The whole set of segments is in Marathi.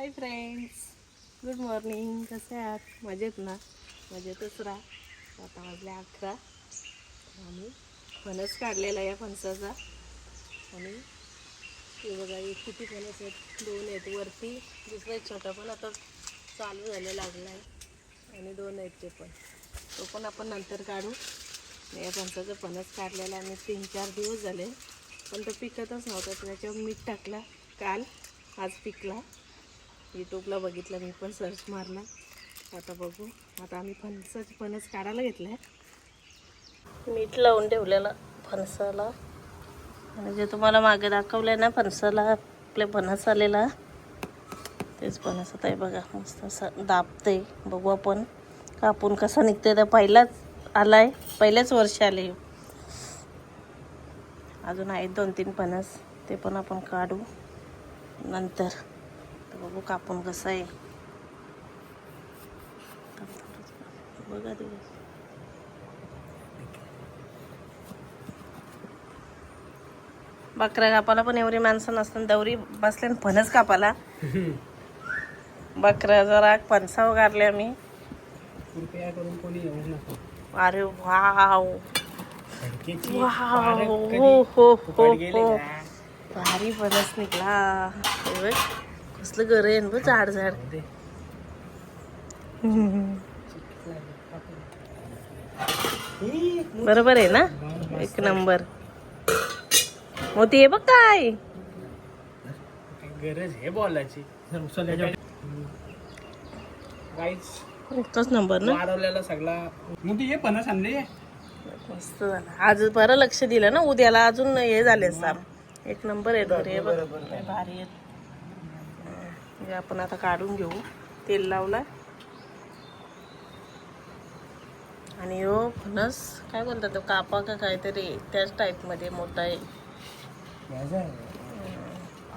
हाय फ्रेंड्स गुड मॉर्निंग कसे आहात? मजेत ना? मजेतच राहा. आता वाजले अकरा. आम्ही फणस काढलेला या फणसाचा. आणि ते बघा एक किती फणस आहेत? दोन आहेत. वरती दुसरा एक छोटा पण आता चालू झालं लागला आहे आणि दोन आहेत ते पण. तो पण आपण नंतर काढू. या फणसाचा फणस काढलेला आम्ही तीन चार दिवस झाले. पण तो पिकतच नव्हता. त्याच्यावर मीठ टाकला. काल आज पिकला. यूट्यूबला बघितलं मी पण सर्च मारला आता बघू. आता आम्ही फणसाचे फणस काढायला घेतलं आहे मीठ लावून ठेवलेलं फणसाला. आणि जे तुम्हाला मागे दाखवलं ना फणसाला आपले फणस आलेला. तेच फणस आता आहे बघा मस्त असं दाबते बघू आपण. कापून कसा निघते तर पहिलाच आलाय. पहिल्याच वर्षी आले अजून आहेत दोन तीन फणस. ते पण आपण काढू नंतर. तर बघू कापून कसं आहे. बघा ते बकऱ्या कापाला पण एवढी माणसं नसतात. दौरी बसल्या आणि फणस कापाला बकऱ्या जरा फणसावर गारले आम्ही. अरे वाव. वाव. हो हो हो हो? भारी फणस निघला. कसलं घर आहे बघ झाड झाड. बरोबर आहे ना? एक नंबर. मोती आहे बघ काय. गरज आहे बोलायची. काहीच एकच नंबर ना? वाढवलेला सगळा. मोठी हे पन्नास आणले. मस्त झालं. आज बरं लक्ष दिलं ना उद्याला अजून हे झाले साम एक नंबर आहे हे बघ. भारी आहेत हे आपण आता काढून घेऊ. तेल लावला आणि हो फणस. काय बोलतात तो? कापा का काहीतरी? त्याच टाईपमध्ये मोठा आहे.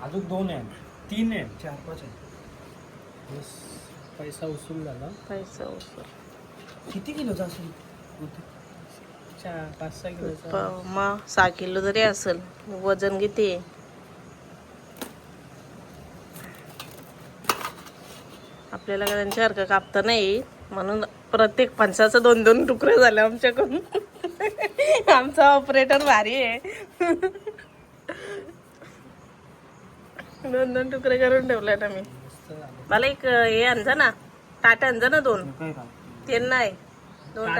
अजून दोन आहे. तीन आहे. चार पाच आहे. बस पैसा उसूल झाला. पैसा उचल किती किलोचा असेल? चार पाच सहा किलोचा. प- मग सहा किलो जरी असेल वजन किती आहे? आपल्याला काय त्यांच्यासारखं कापता नाही. म्हणून प्रत्येक फणसाचं दोन दोन तुकडे झाले आमच्याकडून. आमचा ऑपरेटर भारी आहे. दोन दोन तुकडे करून ठेवले ना मी मला एक हे आणजा ना ताट आणजा ना दोन. ते नाही. दोन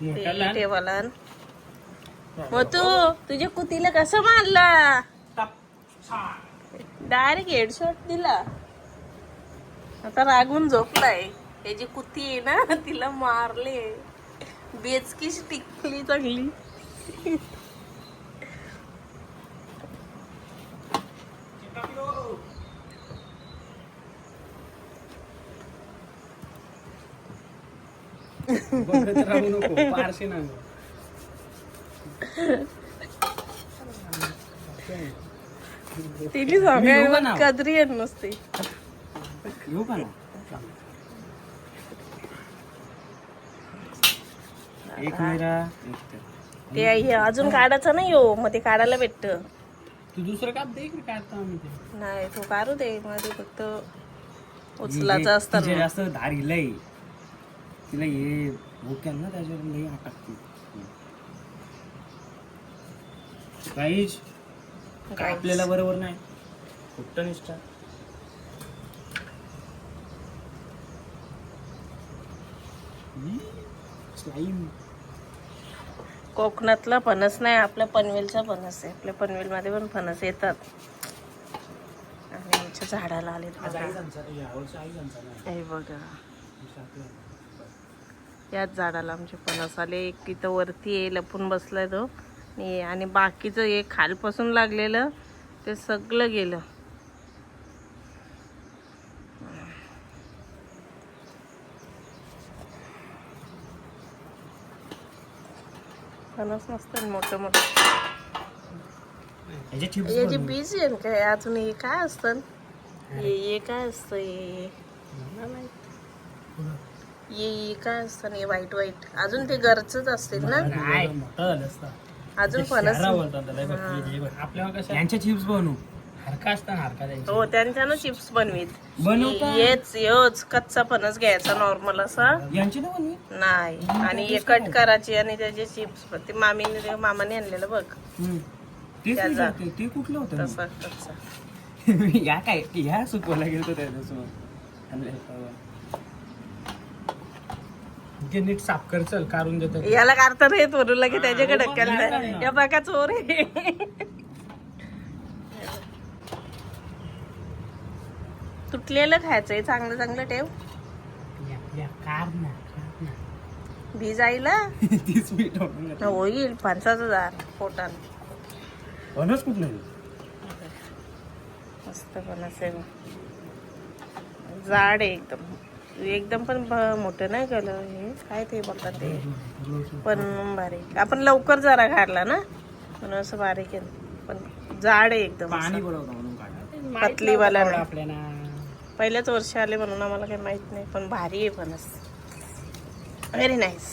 ते ठेवाला मग तू तुझ्या कुतीला कसं मारला? डायरेक्ट हेडशॉट दिला. आता रागून झोपलाय. हे जी कुती आहे ना तिला मारले. बेचकीच टिकली चांगली. तिने सांगायला? कदरी येत नसते. येऊ का ना? एक मेरा ते हे अजून काढायचं नाही हो मग ते काढायला भेटत. तू दुसरं काप दे इकडे काढतो आम्ही ते. नाही तो काढू दे मध्ये फक्त उचलाचं असतं. जास्त धार हिलय तिला हे भूक आहे ना त्याच्यावर अटकते काहीच. आपल्याला बरोबर नाही. फुट्ट निष्ठा. कोकणातला फणस नाही आपल्या पनवेलचा फणस आहे. आपल्या पनवेलमध्ये पण फणस येतात. आणि आमच्या झाडाला आले बघा. याच झाडाला आमचे फणस आले. एक तिथं वरती आहे लपून बसलाय तो. आणि बाकीचं हे खालपासून लागलेलं ते सगळं गेलं. फणस नसतं मोठं मोठं. याचे बीज आहे ना काय अजून हे काय असतं? हे हे काय असतं हे? ये ये काय असतं ना हे व्हाईट व्हाईट अजून ते घरचंच असतील ना? असतं. अजून फणस यांच्या चिप्स बनवू. हरका असताना हरका द्यायचा हो त्यांच्या ना चिप्स बनवीत. बनवता? येच योच कच्चा फणस घ्यायचा नॉर्मल असा. यांची ना बनवी नाही. आणि हे कट करायची आणि त्याचे चिप्स ते मामीने ते मामाने आणलेलं बघ. तेच त्याचा. विचारते ते कुठलं होतं? तसा कच्चा या काय ह्या सुकवायला गेलो त्याच्यासमोर ते नीट साफ कर चल काढून याला काढता नाही वरून लगे त्याच्याकडे हा, नाही. या बघा चोर आहे तुटलेलं खायचंय. चांगलं चांगलं ठेव. जाईला तीस मिनिट गेली. होईल फणसाचं झाड पोटान फणस कुठलं? मस्त फणस आहे जाड आहे एकदम. एकदम पण मोठं नाही केलं हे. काय ते बोलतात ते? पण बारीक आपण लवकर जरा काढला ना. म्हणून असं बारीक आहे. पण जाड आहे एकदम पाणी पतलीवाला. आपल्याला. पहिल्याच वर्षी आले म्हणून आम्हाला काही माहीत नाही पण भारी आहे फणस. व्हेरी नाईस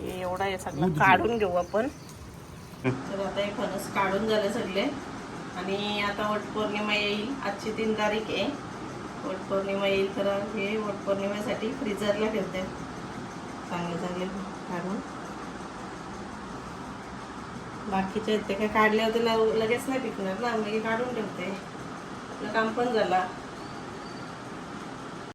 एवढा हे सगळं. काढून घेऊ आपण. तर आता हे फणस काढून झाले सगळे. आणि आता वटपौर्णिमा येईल. आजची तीन तारीख आहे. वटपौर्णिमा येईल तर हे वटपौर्णिमेसाठी फ्रीजरला ठेवते. चांगले चांगले काढून. बाकीचे ते काय काढले होते लगेच नाही पिकणार ना म्हणजे काढून ठेवते. आपलं काम पण झाला.